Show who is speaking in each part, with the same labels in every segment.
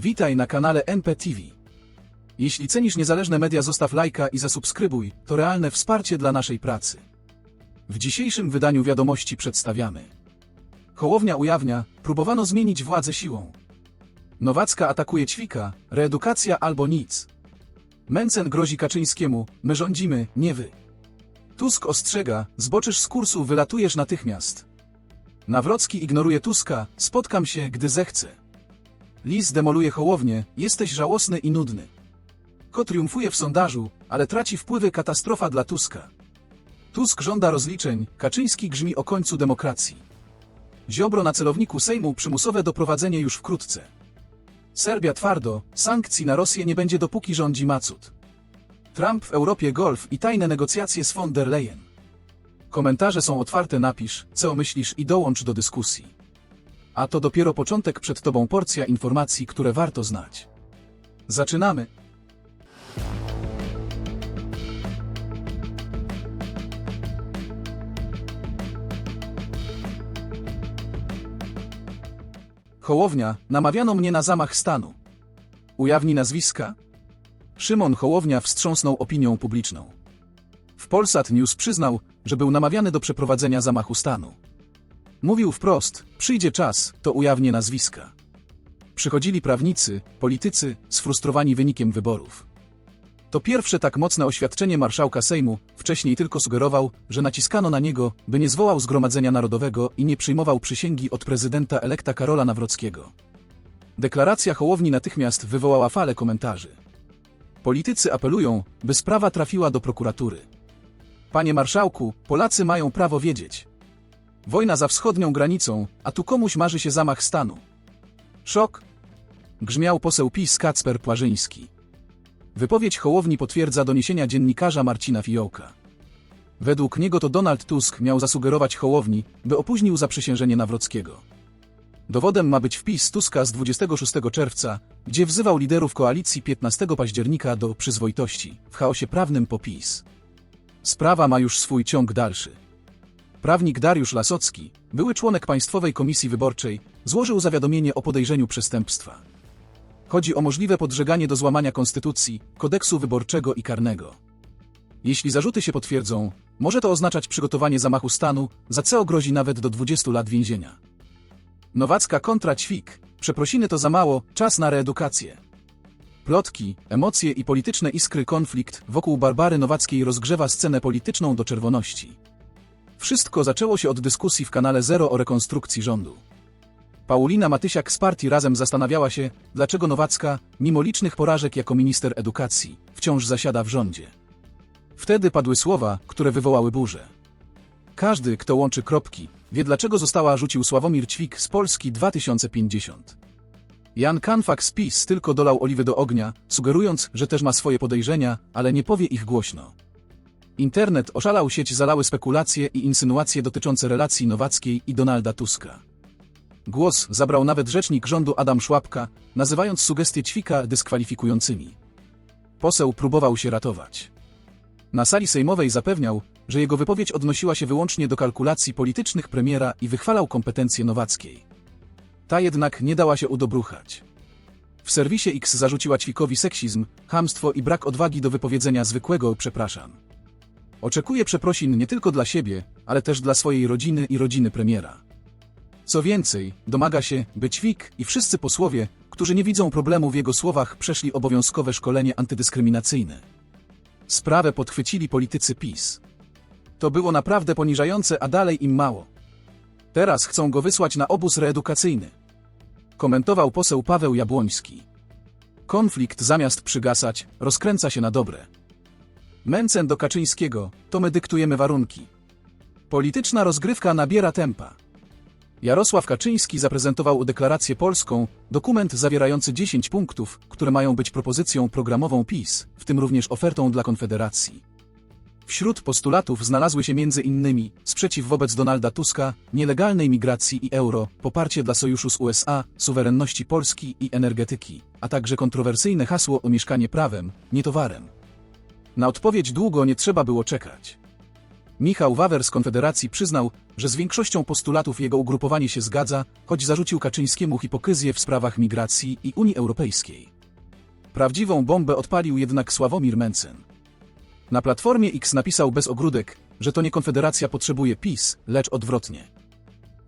Speaker 1: Witaj na kanale NPTV. Jeśli cenisz niezależne media, zostaw lajka i zasubskrybuj, to realne wsparcie dla naszej pracy. W dzisiejszym wydaniu wiadomości przedstawiamy. Hołownia ujawnia, próbowano zmienić władzę siłą. Nowacka atakuje Ćwika, reedukacja albo nic. Mencen grozi Kaczyńskiemu, my rządzimy, nie wy. Tusk ostrzega, zboczysz z kursu, wylatujesz natychmiast. Nawrocki ignoruje Tuska, spotkam się, gdy zechcę. Lis demoluje Hołownię, jesteś żałosny i nudny. Ko triumfuje w sondażu, ale traci wpływy katastrofa dla Tuska. Tusk żąda rozliczeń, Kaczyński grzmi o końcu demokracji. Ziobro na celowniku Sejmu przymusowe doprowadzenie już wkrótce. Serbia twardo, sankcji na Rosję nie będzie dopóki rządzi Macut. Trump w Europie golf i tajne negocjacje z von der Leyen. Komentarze są otwarte, napisz, co myślisz i dołącz do dyskusji. A to dopiero początek przed tobą porcja informacji, które warto znać. Zaczynamy. Hołownia, namawiano mnie na zamach stanu. Ujawni nazwiska? Szymon Hołownia wstrząsnął opinią publiczną. W Polsat News przyznał, że był namawiany do przeprowadzenia zamachu stanu. Mówił wprost, przyjdzie czas, to ujawnię nazwiska. Przychodzili prawnicy, politycy, sfrustrowani wynikiem wyborów. To pierwsze tak mocne oświadczenie marszałka Sejmu, wcześniej tylko sugerował, że naciskano na niego, by nie zwołał Zgromadzenia Narodowego i nie przyjmował przysięgi od prezydenta elekta Karola Nawrockiego. Deklaracja Hołowni natychmiast wywołała falę komentarzy. Politycy apelują, by sprawa trafiła do prokuratury. Panie marszałku, Polacy mają prawo wiedzieć. Wojna za wschodnią granicą, a tu komuś marzy się zamach stanu. Szok! Grzmiał poseł PiS Kacper Płażyński. Wypowiedź Hołowni potwierdza doniesienia dziennikarza Marcina Fiołka. Według niego to Donald Tusk miał zasugerować Hołowni, by opóźnił zaprzysiężenie Nawrockiego. Dowodem ma być wpis Tuska z 26 czerwca, gdzie wzywał liderów koalicji 15 października do przyzwoitości, w chaosie prawnym popis. Sprawa ma już swój ciąg dalszy. Prawnik Dariusz Lasocki, były członek Państwowej Komisji Wyborczej, złożył zawiadomienie o podejrzeniu przestępstwa. Chodzi o możliwe podżeganie do złamania konstytucji, kodeksu wyborczego i karnego. Jeśli zarzuty się potwierdzą, może to oznaczać przygotowanie zamachu stanu, za co grozi nawet do 20 lat więzienia. Nowacka kontra Ćwik. Przeprosiny to za mało, czas na reedukację. Plotki, emocje i polityczne iskry konflikt wokół Barbary Nowackiej rozgrzewa scenę polityczną do czerwoności. Wszystko zaczęło się od dyskusji w kanale Zero o rekonstrukcji rządu. Paulina Matysiak z partii Razem zastanawiała się, dlaczego Nowacka, mimo licznych porażek jako minister edukacji, wciąż zasiada w rządzie. Wtedy padły słowa, które wywołały burzę. Każdy, kto łączy kropki, wie dlaczego została rzucił Sławomir Ćwik z Polski 2050. Jan Kanfak z PiS tylko dolał oliwy do ognia, sugerując, że też ma swoje podejrzenia, ale nie powie ich głośno. Internet oszalał, sieć zalały spekulacje i insynuacje dotyczące relacji Nowackiej i Donalda Tuska. Głos zabrał nawet rzecznik rządu Adam Szłapka, nazywając sugestie Ćwika dyskwalifikującymi. Poseł próbował się ratować. Na sali sejmowej zapewniał, że jego wypowiedź odnosiła się wyłącznie do kalkulacji politycznych premiera i wychwalał kompetencje Nowackiej. Ta jednak nie dała się udobruchać. W serwisie X zarzuciła Ćwikowi seksizm, chamstwo i brak odwagi do wypowiedzenia zwykłego przepraszam. Oczekuje przeprosin nie tylko dla siebie, ale też dla swojej rodziny i rodziny premiera. Co więcej, domaga się, by Ćwik i wszyscy posłowie, którzy nie widzą problemu w jego słowach, przeszli obowiązkowe szkolenie antydyskryminacyjne. Sprawę podchwycili politycy PiS. To było naprawdę poniżające, a dalej im mało. Teraz chcą go wysłać na obóz reedukacyjny. Komentował poseł Paweł Jabłoński. Konflikt zamiast przygasać, rozkręca się na dobre. Mencen do Kaczyńskiego, to my dyktujemy warunki. Polityczna rozgrywka nabiera tempa. Jarosław Kaczyński zaprezentował deklarację polską, dokument zawierający 10 punktów, które mają być propozycją programową PiS, w tym również ofertą dla Konfederacji. Wśród postulatów znalazły się innymi sprzeciw wobec Donalda Tuska, nielegalnej migracji i euro, poparcie dla sojuszu z USA, suwerenności Polski i energetyki, a także kontrowersyjne hasło o mieszkanie prawem, nie towarem. Na odpowiedź długo nie trzeba było czekać. Michał Wawer z Konfederacji przyznał, że z większością postulatów jego ugrupowanie się zgadza, choć zarzucił Kaczyńskiemu hipokryzję w sprawach migracji i Unii Europejskiej. Prawdziwą bombę odpalił jednak Sławomir Mencen. Na Platformie X napisał bez ogródek, że to nie Konfederacja potrzebuje PiS, lecz odwrotnie.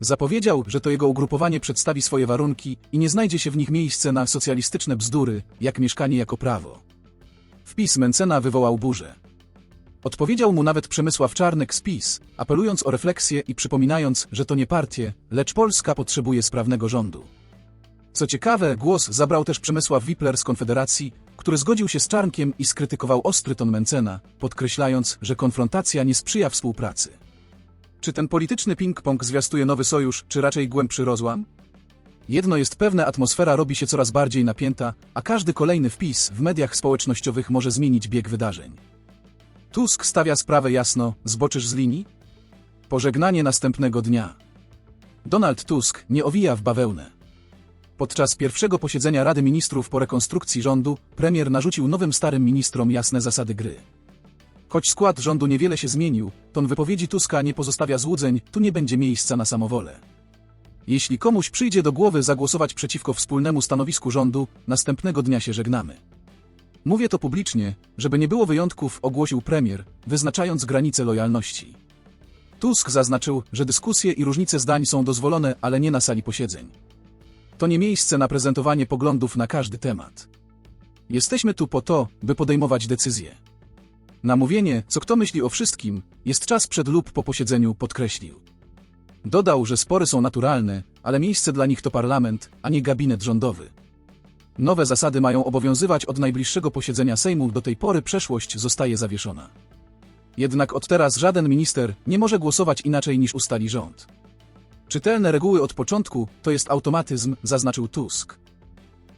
Speaker 1: Zapowiedział, że to jego ugrupowanie przedstawi swoje warunki i nie znajdzie się w nich miejsce na socjalistyczne bzdury, jak mieszkanie jako prawo. Wpis Mencena wywołał burzę. Odpowiedział mu nawet Przemysław Czarnek z PiS, apelując o refleksję i przypominając, że to nie partie, lecz Polska potrzebuje sprawnego rządu. Co ciekawe, głos zabrał też Przemysław Wipler z Konfederacji, który zgodził się z Czarnkiem i skrytykował ostry ton Mencena, podkreślając, że konfrontacja nie sprzyja współpracy. Czy ten polityczny ping-pong zwiastuje nowy sojusz, czy raczej głębszy rozłam? Jedno jest pewne, atmosfera robi się coraz bardziej napięta, a każdy kolejny wpis w mediach społecznościowych może zmienić bieg wydarzeń. Tusk stawia sprawę jasno, zboczysz z linii? Pożegnanie następnego dnia. Donald Tusk nie owija w bawełnę. Podczas pierwszego posiedzenia Rady Ministrów po rekonstrukcji rządu, premier narzucił nowym starym ministrom jasne zasady gry. Choć skład rządu niewiele się zmienił, ton wypowiedzi Tuska nie pozostawia złudzeń, tu nie będzie miejsca na samowolę. Jeśli komuś przyjdzie do głowy zagłosować przeciwko wspólnemu stanowisku rządu, następnego dnia się żegnamy. Mówię to publicznie, żeby nie było wyjątków, ogłosił premier, wyznaczając granice lojalności. Tusk zaznaczył, że dyskusje i różnice zdań są dozwolone, ale nie na sali posiedzeń. To nie miejsce na prezentowanie poglądów na każdy temat. Jesteśmy tu po to, by podejmować decyzje. Na mówienie, co kto myśli o wszystkim, jest czas przed lub po posiedzeniu, podkreślił. Dodał, że spory są naturalne, ale miejsce dla nich to parlament, a nie gabinet rządowy. Nowe zasady mają obowiązywać od najbliższego posiedzenia Sejmu, do tej pory przeszłość zostaje zawieszona. Jednak od teraz żaden minister nie może głosować inaczej niż ustali rząd. Czytelne reguły od początku to jest automatyzm, zaznaczył Tusk.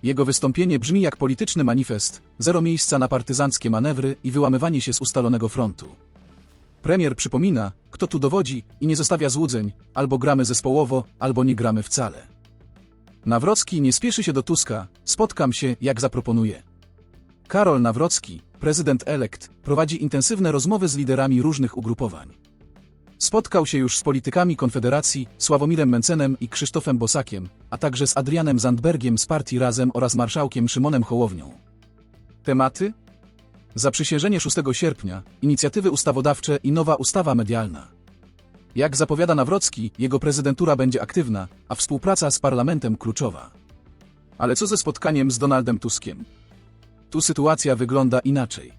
Speaker 1: Jego wystąpienie brzmi jak polityczny manifest, zero miejsca na partyzanckie manewry i wyłamywanie się z ustalonego frontu. Premier przypomina, kto tu dowodzi i nie zostawia złudzeń, albo gramy zespołowo, albo nie gramy wcale. Nawrocki nie spieszy się do Tuska, spotkam się, jak zaproponuje. Karol Nawrocki, prezydent elekt, prowadzi intensywne rozmowy z liderami różnych ugrupowań. Spotkał się już z politykami Konfederacji, Sławomirem Mencenem i Krzysztofem Bosakiem, a także z Adrianem Zandbergiem z partii Razem oraz marszałkiem Szymonem Hołownią. Tematy? Zaprzysiężenie 6 sierpnia, inicjatywy ustawodawcze i nowa ustawa medialna. Jak zapowiada Nawrocki, jego prezydentura będzie aktywna, a współpraca z parlamentem kluczowa. Ale co ze spotkaniem z Donaldem Tuskiem? Tu sytuacja wygląda inaczej.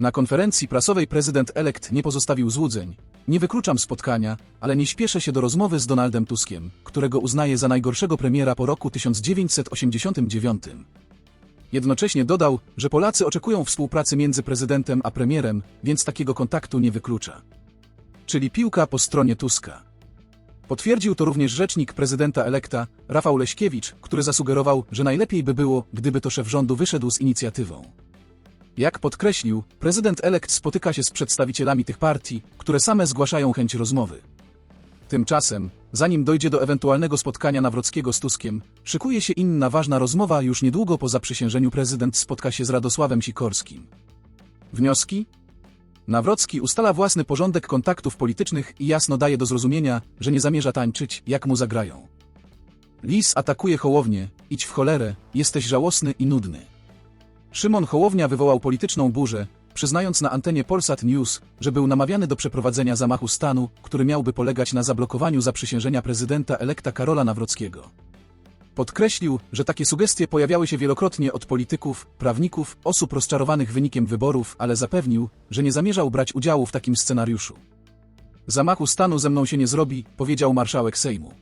Speaker 1: Na konferencji prasowej prezydent elekt nie pozostawił złudzeń. Nie wykluczam spotkania, ale nie śpieszę się do rozmowy z Donaldem Tuskiem, którego uznaję za najgorszego premiera po roku 1989. Jednocześnie dodał, że Polacy oczekują współpracy między prezydentem a premierem, więc takiego kontaktu nie wyklucza. Czyli piłka po stronie Tuska. Potwierdził to również rzecznik prezydenta elekta, Rafał Leśkiewicz, który zasugerował, że najlepiej by było, gdyby to szef rządu wyszedł z inicjatywą. Jak podkreślił, prezydent elekt spotyka się z przedstawicielami tych partii, które same zgłaszają chęć rozmowy. Tymczasem, zanim dojdzie do ewentualnego spotkania Nawrockiego z Tuskiem, szykuje się inna ważna rozmowa już niedługo po zaprzysiężeniu prezydent spotka się z Radosławem Sikorskim. Wnioski? Nawrocki ustala własny porządek kontaktów politycznych i jasno daje do zrozumienia, że nie zamierza tańczyć, jak mu zagrają. Lis atakuje Hołownię, idź w cholerę, jesteś żałosny i nudny. Szymon Hołownia wywołał polityczną burzę, przyznając na antenie Polsat News, że był namawiany do przeprowadzenia zamachu stanu, który miałby polegać na zablokowaniu zaprzysiężenia prezydenta elekta Karola Nawrockiego. Podkreślił, że takie sugestie pojawiały się wielokrotnie od polityków, prawników, osób rozczarowanych wynikiem wyborów, ale zapewnił, że nie zamierzał brać udziału w takim scenariuszu. Zamachu stanu ze mną się nie zrobi, powiedział marszałek Sejmu.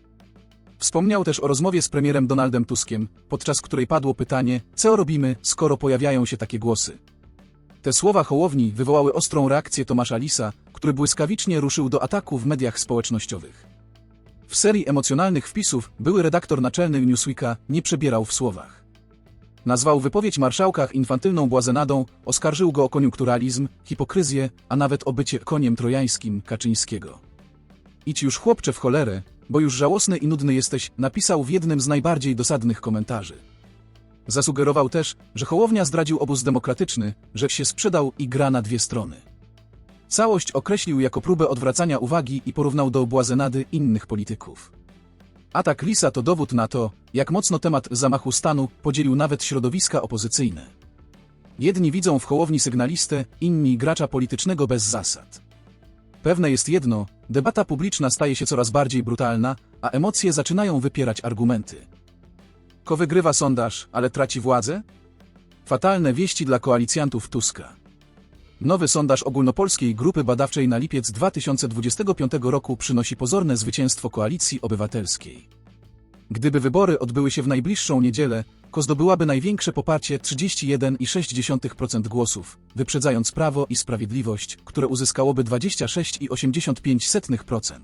Speaker 1: Wspomniał też o rozmowie z premierem Donaldem Tuskiem, podczas której padło pytanie, co robimy, skoro pojawiają się takie głosy. Te słowa Hołowni wywołały ostrą reakcję Tomasza Lisa, który błyskawicznie ruszył do ataku w mediach społecznościowych. W serii emocjonalnych wpisów były redaktor naczelny Newsweeka nie przebierał w słowach. Nazwał wypowiedź marszałka infantylną błazenadą, oskarżył go o koniunkturalizm, hipokryzję, a nawet o bycie koniem trojańskim Kaczyńskiego. Idź już chłopcze w cholerę, bo już żałosny i nudny jesteś, napisał w jednym z najbardziej dosadnych komentarzy. Zasugerował też, że Hołownia zdradził obóz demokratyczny, że się sprzedał i gra na dwie strony. Całość określił jako próbę odwracania uwagi i porównał do błazenady innych polityków. Atak Lisa to dowód na to, jak mocno temat zamachu stanu podzielił nawet środowiska opozycyjne. Jedni widzą w Hołowni sygnalistę, inni gracza politycznego bez zasad. Pewne jest jedno, debata publiczna staje się coraz bardziej brutalna, a emocje zaczynają wypierać argumenty. Ko wygrywa sondaż, ale traci władzę? Fatalne wieści dla koalicjantów Tuska. Nowy sondaż ogólnopolskiej grupy badawczej na lipiec 2025 roku przynosi pozorne zwycięstwo koalicji obywatelskiej. Gdyby wybory odbyły się w najbliższą niedzielę, KO zdobyłaby największe poparcie 31,6% głosów, wyprzedzając Prawo i Sprawiedliwość, które uzyskałoby 26,85%.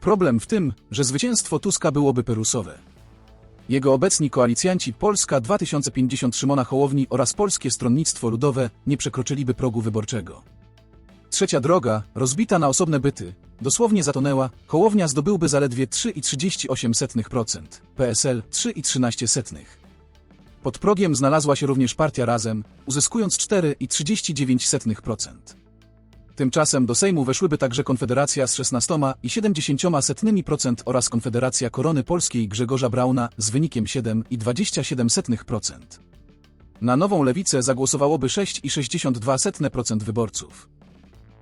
Speaker 1: Problem w tym, że zwycięstwo Tuska byłoby perusowe. Jego obecni koalicjanci Polska 2050 Szymona Hołowni oraz Polskie Stronnictwo Ludowe nie przekroczyliby progu wyborczego. Trzecia droga, rozbita na osobne byty, dosłownie zatonęła, Hołownia zdobyłby zaledwie 3,38%, PSL 3,13%. Pod progiem znalazła się również partia Razem, uzyskując 4,39%. Tymczasem do Sejmu weszłyby także Konfederacja z 16,7% oraz Konfederacja Korony Polskiej Grzegorza Brauna z wynikiem 7,27%. Na nową lewicę zagłosowałoby 6,62% wyborców.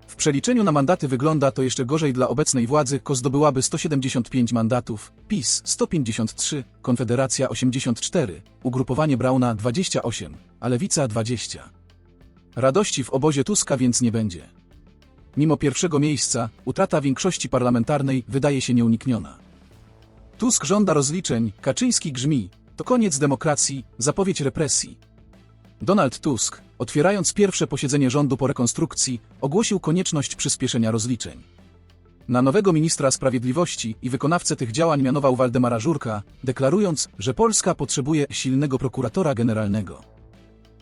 Speaker 1: W przeliczeniu na mandaty wygląda to jeszcze gorzej dla obecnej władzy, ko zdobyłaby 175 mandatów, PiS 153, Konfederacja 84, ugrupowanie Brauna 28, a Lewica 20. Radości w obozie Tuska więc nie będzie. Mimo pierwszego miejsca, utrata większości parlamentarnej wydaje się nieunikniona. Tusk żąda rozliczeń, Kaczyński grzmi, to koniec demokracji, zapowiedź represji. Donald Tusk, otwierając pierwsze posiedzenie rządu po rekonstrukcji, ogłosił konieczność przyspieszenia rozliczeń. Na nowego ministra sprawiedliwości i wykonawcę tych działań mianował Waldemara Żurka, deklarując, że Polska potrzebuje silnego prokuratora generalnego.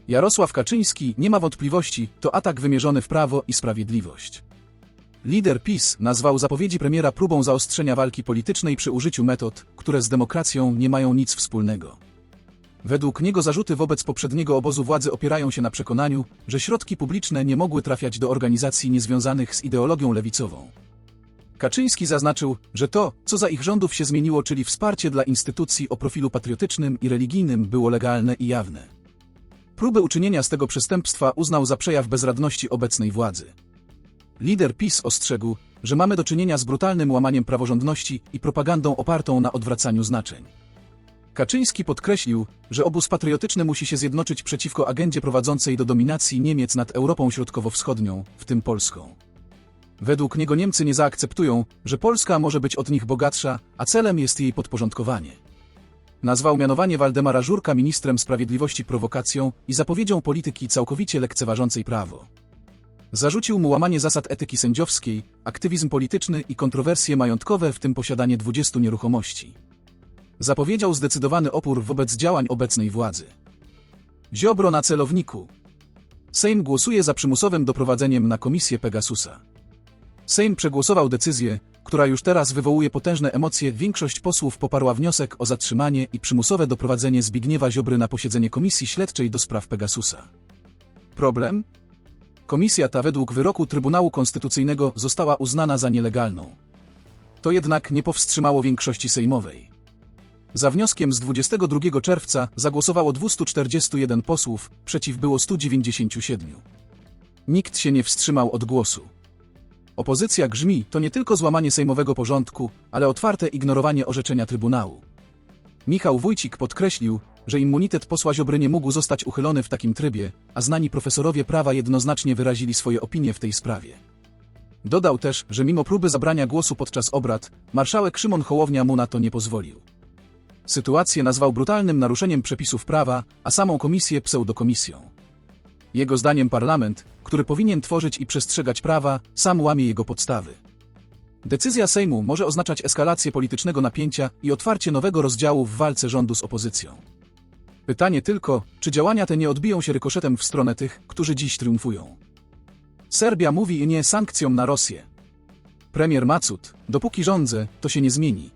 Speaker 1: Jarosław Kaczyński, nie ma wątpliwości, to atak wymierzony w prawo i sprawiedliwość. Lider PiS nazwał zapowiedzi premiera próbą zaostrzenia walki politycznej przy użyciu metod, które z demokracją nie mają nic wspólnego. Według niego zarzuty wobec poprzedniego obozu władzy opierają się na przekonaniu, że środki publiczne nie mogły trafiać do organizacji niezwiązanych z ideologią lewicową. Kaczyński zaznaczył, że to, co za ich rządów się zmieniło, czyli wsparcie dla instytucji o profilu patriotycznym i religijnym, było legalne i jawne. Próby uczynienia z tego przestępstwa uznał za przejaw bezradności obecnej władzy. Lider PiS ostrzegł, że mamy do czynienia z brutalnym łamaniem praworządności i propagandą opartą na odwracaniu znaczeń. Kaczyński podkreślił, że obóz patriotyczny musi się zjednoczyć przeciwko agendzie prowadzącej do dominacji Niemiec nad Europą Środkowo-Wschodnią, w tym Polską. Według niego Niemcy nie zaakceptują, że Polska może być od nich bogatsza, a celem jest jej podporządkowanie. Nazwał mianowanie Waldemara Żurka ministrem sprawiedliwości prowokacją i zapowiedzią polityki całkowicie lekceważącej prawo. Zarzucił mu łamanie zasad etyki sędziowskiej, aktywizm polityczny i kontrowersje majątkowe, w tym posiadanie 20 nieruchomości. Zapowiedział zdecydowany opór wobec działań obecnej władzy. Ziobro na celowniku. Sejm głosuje za przymusowym doprowadzeniem na komisję Pegasusa. Sejm przegłosował decyzję, która już teraz wywołuje potężne emocje. Większość posłów poparła wniosek o zatrzymanie i przymusowe doprowadzenie Zbigniewa Ziobry na posiedzenie Komisji Śledczej do spraw Pegasusa. Problem? Komisja ta według wyroku Trybunału Konstytucyjnego została uznana za nielegalną. To jednak nie powstrzymało większości sejmowej. Za wnioskiem z 22 czerwca zagłosowało 241 posłów, przeciw było 197. Nikt się nie wstrzymał od głosu. Opozycja grzmi to nie tylko złamanie sejmowego porządku, ale otwarte ignorowanie orzeczenia Trybunału. Michał Wójcik podkreślił, że immunitet posła Ziobry nie mógł zostać uchylony w takim trybie, a znani profesorowie prawa jednoznacznie wyrazili swoje opinie w tej sprawie. Dodał też, że mimo próby zabrania głosu podczas obrad, marszałek Szymon Hołownia mu na to nie pozwolił. Sytuację nazwał brutalnym naruszeniem przepisów prawa, a samą komisję pseudokomisją. Jego zdaniem parlament, który powinien tworzyć i przestrzegać prawa, sam łamie jego podstawy. Decyzja Sejmu może oznaczać eskalację politycznego napięcia i otwarcie nowego rozdziału w walce rządu z opozycją. Pytanie tylko, czy działania te nie odbiją się rykoszetem w stronę tych, którzy dziś triumfują. Serbia mówi nie sankcjom na Rosję. Premier Macut, dopóki rządzę, to się nie zmieni.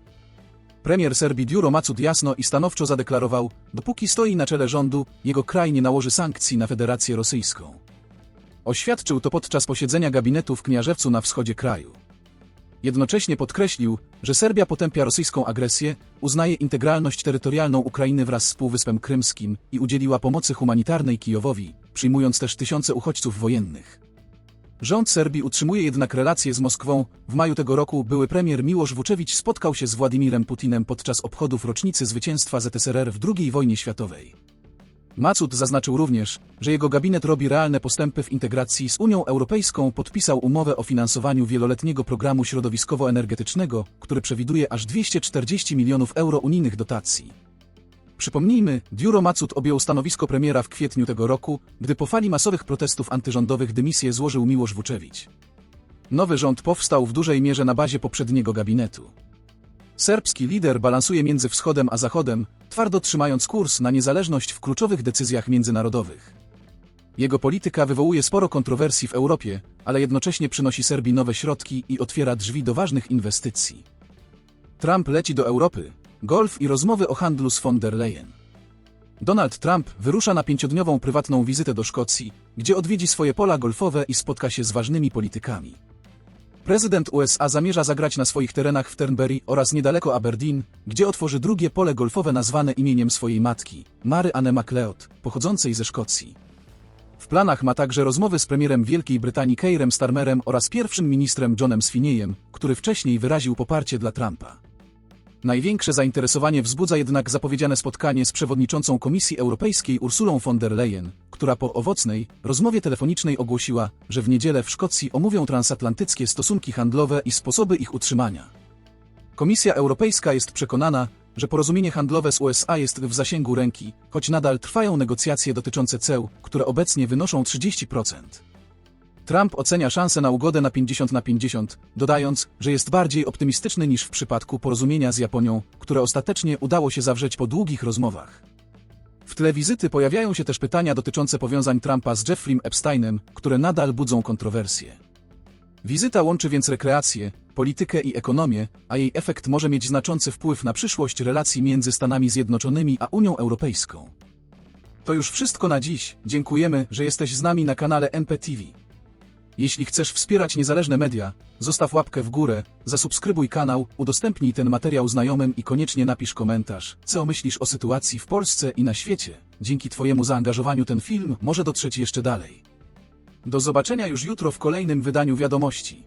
Speaker 1: Premier Serbii Diuro Macud jasno i stanowczo zadeklarował, dopóki stoi na czele rządu, jego kraj nie nałoży sankcji na Federację Rosyjską. Oświadczył to podczas posiedzenia gabinetu w Kniarzewcu na wschodzie kraju. Jednocześnie podkreślił, że Serbia potępia rosyjską agresję, uznaje integralność terytorialną Ukrainy wraz z Półwyspem Krymskim i udzieliła pomocy humanitarnej Kijowowi, przyjmując też tysiące uchodźców wojennych. Rząd Serbii utrzymuje jednak relacje z Moskwą. W maju tego roku były premier Miłosz Wuczewicz spotkał się z Władimirem Putinem podczas obchodów rocznicy zwycięstwa ZSRR w II wojnie światowej. Macud zaznaczył również, że jego gabinet robi realne postępy w integracji z Unią Europejską, podpisał umowę o finansowaniu wieloletniego programu środowiskowo-energetycznego, który przewiduje aż 240 milionów euro unijnych dotacji. Przypomnijmy, Diuro Macud objął stanowisko premiera w kwietniu tego roku, gdy po fali masowych protestów antyrządowych dymisję złożył Miłosz Wuczewicz. Nowy rząd powstał w dużej mierze na bazie poprzedniego gabinetu. Serbski lider balansuje między wschodem a zachodem, twardo trzymając kurs na niezależność w kluczowych decyzjach międzynarodowych. Jego polityka wywołuje sporo kontrowersji w Europie, ale jednocześnie przynosi Serbii nowe środki i otwiera drzwi do ważnych inwestycji. Trump leci do Europy, golf i rozmowy o handlu z von der Leyen. Donald Trump wyrusza na pięciodniową prywatną wizytę do Szkocji, gdzie odwiedzi swoje pola golfowe i spotka się z ważnymi politykami. Prezydent USA zamierza zagrać na swoich terenach w Turnberry oraz niedaleko Aberdeen, gdzie otworzy drugie pole golfowe nazwane imieniem swojej matki, Mary Anne MacLeod, pochodzącej ze Szkocji. W planach ma także rozmowy z premierem Wielkiej Brytanii Keirem Starmerem oraz pierwszym ministrem Johnem Swiniejem, który wcześniej wyraził poparcie dla Trumpa. Największe zainteresowanie wzbudza jednak zapowiedziane spotkanie z przewodniczącą Komisji Europejskiej Ursulą von der Leyen, która po owocnej rozmowie telefonicznej ogłosiła, że w niedzielę w Szkocji omówią transatlantyckie stosunki handlowe i sposoby ich utrzymania. Komisja Europejska jest przekonana, że porozumienie handlowe z USA jest w zasięgu ręki, choć nadal trwają negocjacje dotyczące ceł, które obecnie wynoszą 30%. Trump ocenia szanse na ugodę na 50 na 50, dodając, że jest bardziej optymistyczny niż w przypadku porozumienia z Japonią, które ostatecznie udało się zawrzeć po długich rozmowach. W tle wizyty pojawiają się też pytania dotyczące powiązań Trumpa z Jeffreyem Epsteinem, które nadal budzą kontrowersje. Wizyta łączy więc rekreację, politykę i ekonomię, a jej efekt może mieć znaczący wpływ na przyszłość relacji między Stanami Zjednoczonymi a Unią Europejską. To już wszystko na dziś. Dziękujemy, że jesteś z nami na kanale NPTV. Jeśli chcesz wspierać niezależne media, zostaw łapkę w górę, zasubskrybuj kanał, udostępnij ten materiał znajomym i koniecznie napisz komentarz, co myślisz o sytuacji w Polsce i na świecie. Dzięki Twojemu zaangażowaniu ten film może dotrzeć jeszcze dalej. Do zobaczenia już jutro w kolejnym wydaniu wiadomości.